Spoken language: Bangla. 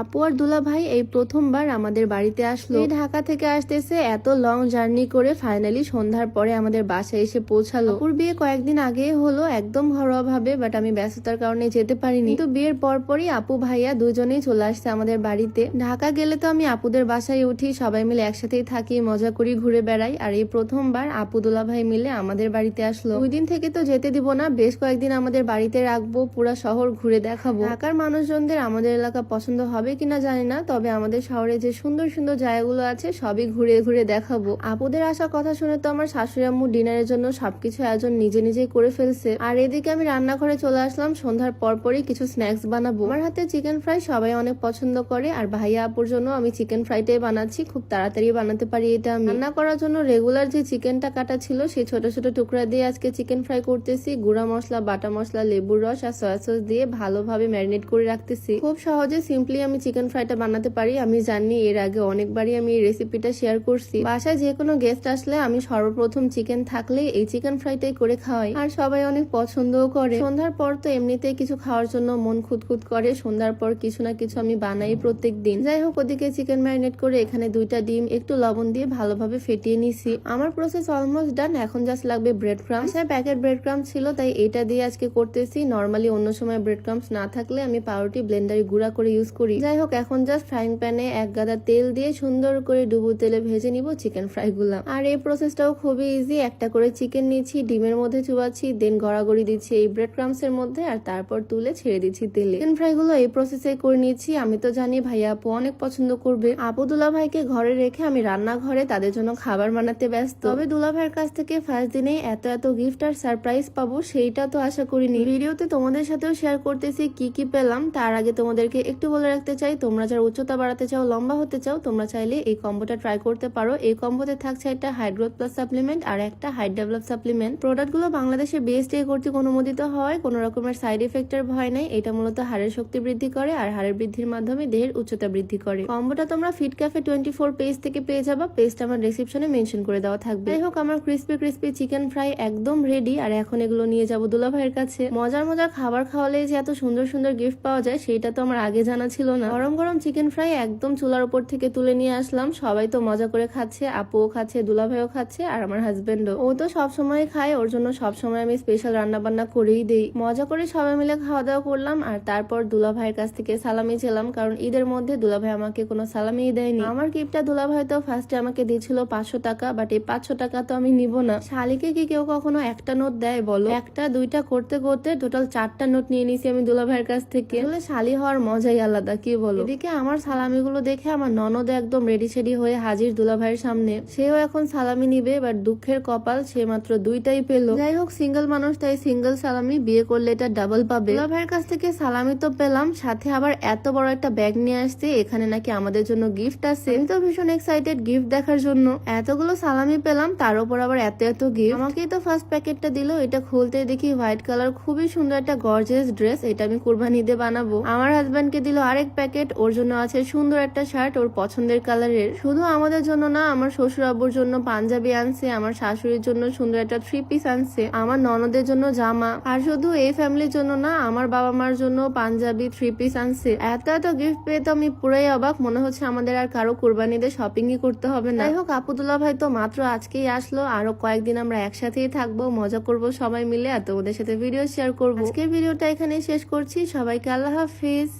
আপু আর দুলা ভাই এই প্রথমবার আমাদের বাড়িতে আসলো। ঢাকা থেকে আসতেছে এত লং জার্নি করে ফাইনালি সন্ধ্যার পরে আমাদের বাসায় এসে পৌঁছালো। আপুর বিয়ে কয়েকদিন আগে হলো, একদম ঘরোয়া ভাবে বাট আমি ব্যস্ততার কারণে যেতে পারিনি। কিন্তু বিয়ের পরপরই আপু ভাইয়া দুজনেই চলে আসছে আমাদের বাড়িতে। ঢাকা গেলে তো আমি আপুদের বাসায় উঠি, সবাই মিলে একসাথেই থাকি, মজা করি, ঘুরে বেড়াই। আর এই প্রথমবার আপু দুলা ভাই মিলে আমাদের বাড়িতে আসলো। দুই দিন থেকে তো যেতে দিব না, বেশ কয়েকদিন আমাদের বাড়িতে রাখব, পুরা শহর ঘুরে দেখাবো। ঢাকার মানুষজনদের আমাদের এলাকা পছন্দ হবে কিনা জানি না, তবে আমাদের শহরে যে সুন্দর সুন্দর জায়গাগুলো আছে, সবই ঘুরে ঘুরে দেখাবো। আপুদের আসার কথা শুনে তো আমার শাশুড়ি আম্মু ডিনারের জন্য সবকিছু আয়োজন নিজে নিজেই করে ফেলছে। আর এদিকে আমি রান্নাঘরে চলে আসলাম, সন্ধ্যার পরপরই কিছু স্ন্যাক্স বানাবো। আমার হাতে চিকেন ফ্রাই সবাই অনেক পছন্দ করে, আর ভাইয়া আপুর জন্য আমি চিকেন ফ্রাইটাই বানাচ্ছি, খুব তাড়াতাড়ি বানাতে পারি এটা আমি। রান্না করার জন্য রেগুলার যে চিকেনটা কাটা ছিল, সেই ছোট ছোট টুকরা দিয়ে আজকে চিকেন ফ্রাই করতেছি। গুঁড়া মশলা, বাটা মশলা, লেবুর রস আর সয়া সস দিয়ে ভালোভাবে ম্যারিনেট করে রাখতেছি। খুব সহজে, সিম্পলি আমি চিকেন ফ্রাইটা বানাতে পারি, আমি জানি এর আগে অনেকবারই আমি এই রেসিপিটা শেয়ার করছি। বাসায় যে কোনো গেস্ট আসলে আমি সর্বপ্রথম চিকেন থাকলে এই চিকেন ফ্রাইটাই করে খাওয়াই। আর সবাই অনেক পছন্দও করে। সন্ধ্যার পর তো এমনিতেই কিছু খাওয়ার জন্য মন খুঁতখুত করে, সন্ধ্যার পর কিছু না কিছু আমি বানাই প্রত্যেক দিন যাই হোক ওদিকে চিকেন ম্যারিনেট করে এখানে দুইটা ডিম, একটু লবণ দিয়ে ভালোভাবে ফেটিয়ে নিছি। আমার প্রসেস অলমোস্ট ডান এখন জাস্ট লাগবে ব্রেড ক্রাম আচ্ছা প্যাকেট ব্রেড ক্রাম ছিল, তাই এটা দিয়ে আজকে করতেছি। নর্মালি অন্য সময় ব্রেড ক্রামস না থাকলে আমি পাউরুটি ব্লেন্ডারে গুঁড়া করে ইউজ করি। যাই হোক এখন জাস্ট ফ্রাইং প্যানে এক গাদা তেল দিয়ে সুন্দর করে ডুবো তেলে ভেজে নিব চিকেন ফ্রাই গুলা। আর এই প্রসেসটাও খুবই ইজি একটা করে চিকেন নিচ্ছি ডিমের মধ্যে চুবাচ্ছি দেন গড়াগড়ি দিচ্ছি এই ব্রেড ক্রামস এর মধ্যে, আর তারপর তুলে ছেড়ে দিচ্ছি তেলে। চিকেন ফ্রাই গুলো এই প্রসেসে করে নিয়েছি, আমি তো জানি ভাইয়া আপু অনেক পছন্দ করবে। আপু দুলা ভাইকে ঘরে রেখে আমি রান্নাঘরে তাদের জন্য খাবার বানাতে ব্যস্ত। তবে দুলা ভাইয়ের কাছ থেকে ফার্স্ট দিনে এত এত গিফট আর সারপ্রাইজ পাবো, সেইটা তো আশা করিনি। ভিডিওতে তোমাদের সাথেও শেয়ার করতেছি, কি কি পেলাম, তার আগে তোমাদেরকে একটু বলে রাখতে চাই, তোমরা যারা উচ্চতা বাড়াতে চাও, লম্বা হতে চাও, তোমরা চাইলে এই কম্বোটা ট্রাই করতে পারো। এই কম্বোতে থাকছে একটা হাইট গ্রোথ প্লাস সাপ্লিমেন্ট আর একটা হাইট ডেভেলপ সাপ্লিমেন্ট প্রোডাক্টগুলো বাংলাদেশে বিএসটিআই কর্তৃক অনুমোদিত হওয়ায় কোনো রকমের সাইড এফেক্টের ভয় নাই। এটা মূলত হাড়ের শক্তি বৃদ্ধি করে আর হাড়ের বৃদ্ধির মাধ্যমে দেহের উচ্চতা বৃদ্ধি করে। কম্বোটা তোমরা fit cafe twenty four page থেকে পেয়ে যাবা। পেজটা আমার ডিসক্রিপশনে মেনশন করে দেওয়া থাকবে। যাই হোক, আমার ক্রিস্পি ক্রিস্পি চিকেন ফ্রাই একদম রেডি আর এখন এগুলো নিয়ে যাব দুলা ভাইয়ের কাছে। মজার মজার খাবার খাওয়ালে যে এত সুন্দর সুন্দর গিফট পাওয়া যায় সেটা তো আমার আগে জানা ছিল না? গরম গরম চিকেন ফ্রাই একদম চুলার উপর থেকে তুলে নিয়ে আসলাম। সবাই তো মজা করে খাচ্ছে, আপুও খাচ্ছে দুলা ভাইও খাচ্ছে আর আমার হাজবেন্ডও ও তো সব সময় খায়, ওর জন্য সব সময় আমি স্পেশাল রান্না বান্না করেই দেই। মজা করে সবাই মিলে খাওয়া দাওয়া করলাম আর তারপর দুলা ভাইয়ের কাছ থেকে সালামি ছিলাম কারণ ঈদের মধ্যে দুলা ভাই আমাকে কোনো সালামি দেয়নি। আমার গিফটটা দুলা ভাই তো ফার্স্টে আমাকে দিয়েছিল পাঁচশো টাকা বাট এই পাঁচশো টাকা তো আমি নিব না। শালিকে কি কেউ কখনো একটা নোট দেয় বলো? একটা, দুইটা করতে করতে টোটাল চারটা নোট নিয়ে নিছি আমি দুলা ভাইয়ের কাছ থেকে। শালি হওয়ার মজাই আলাদা। কি বলো? এদিকে আমার সালামিগুলো দেখে আমার ননদ একদম রেডি সেডি হয়ে হাজির দুলা ভাইয়ের সামনে। সেও এখন সালামি নিবে বাট দুঃখের কপাল সে মাত্র দুইটাই পেল। যাই হোক সিঙ্গেল মানুষ, তাই সিঙ্গেল সালামি, বিয়ে করলে এটা ডাবল পাবে। দুলা ভাইয়ের কাছ থেকে সালামি তো পেলাম, সাথে আবার এত বড় একটা ব্যাগ নিয়ে আসছে, এখানে নাকি আমাদের জন্য গিফট আছে। আমি তো ভীষণ এক্সাইটেড গিফট দেখার জন্য। এতগুলো সালামি পেলাম, তার উপর আবার এত এত গিফট আমাকেই তো ফার্স্ট প্যাকেটটা দিল, এটা খুলতে দেখি হোয়াইট কালার খুবই সুন্দর একটা গর্জেস ড্রেস এটা আমি কোরবানি দিয়ে বানাবো। আমার হাজব্যান্ডকে দিল আরেক প্যাকেট ওর জন্য আছে সুন্দর একটা শার্ট ওর পছন্দের কালারের শুধু আমাদের জন্য না, আমার শ্বশুর আব্বুর জন্য পাঞ্জাবি আনছে, আমার শাশুড়ির জন্য সুন্দর একটা থ্রি পিস আনছে, আমার ননদের জন্য জামা। আর শুধু এই ফ্যামিলির জন্য না, আমার বাবা মার জন্য পাঞ্জাবি থ্রি পিস আনছে। এত এত গিফট পেয়ে তো আমি পুরাই অবাক, মনে হচ্ছে আমাদের আর কারও কোরবানিতে শপিংই করতে হবে না। যাই হোক আপুদুল্লাহ ভাই তো মাত্র আজকেই আসলো, আরও কয়েকদিন আমরা একসাথেই থাকব, মজা করব সবাই মিলে, আর তোমাদের সাথে ভিডিও শেয়ার করব। আজকের ভিডিওটা এখানেই শেষ করছি, সবাইকে আল্লাহ হাফিজ।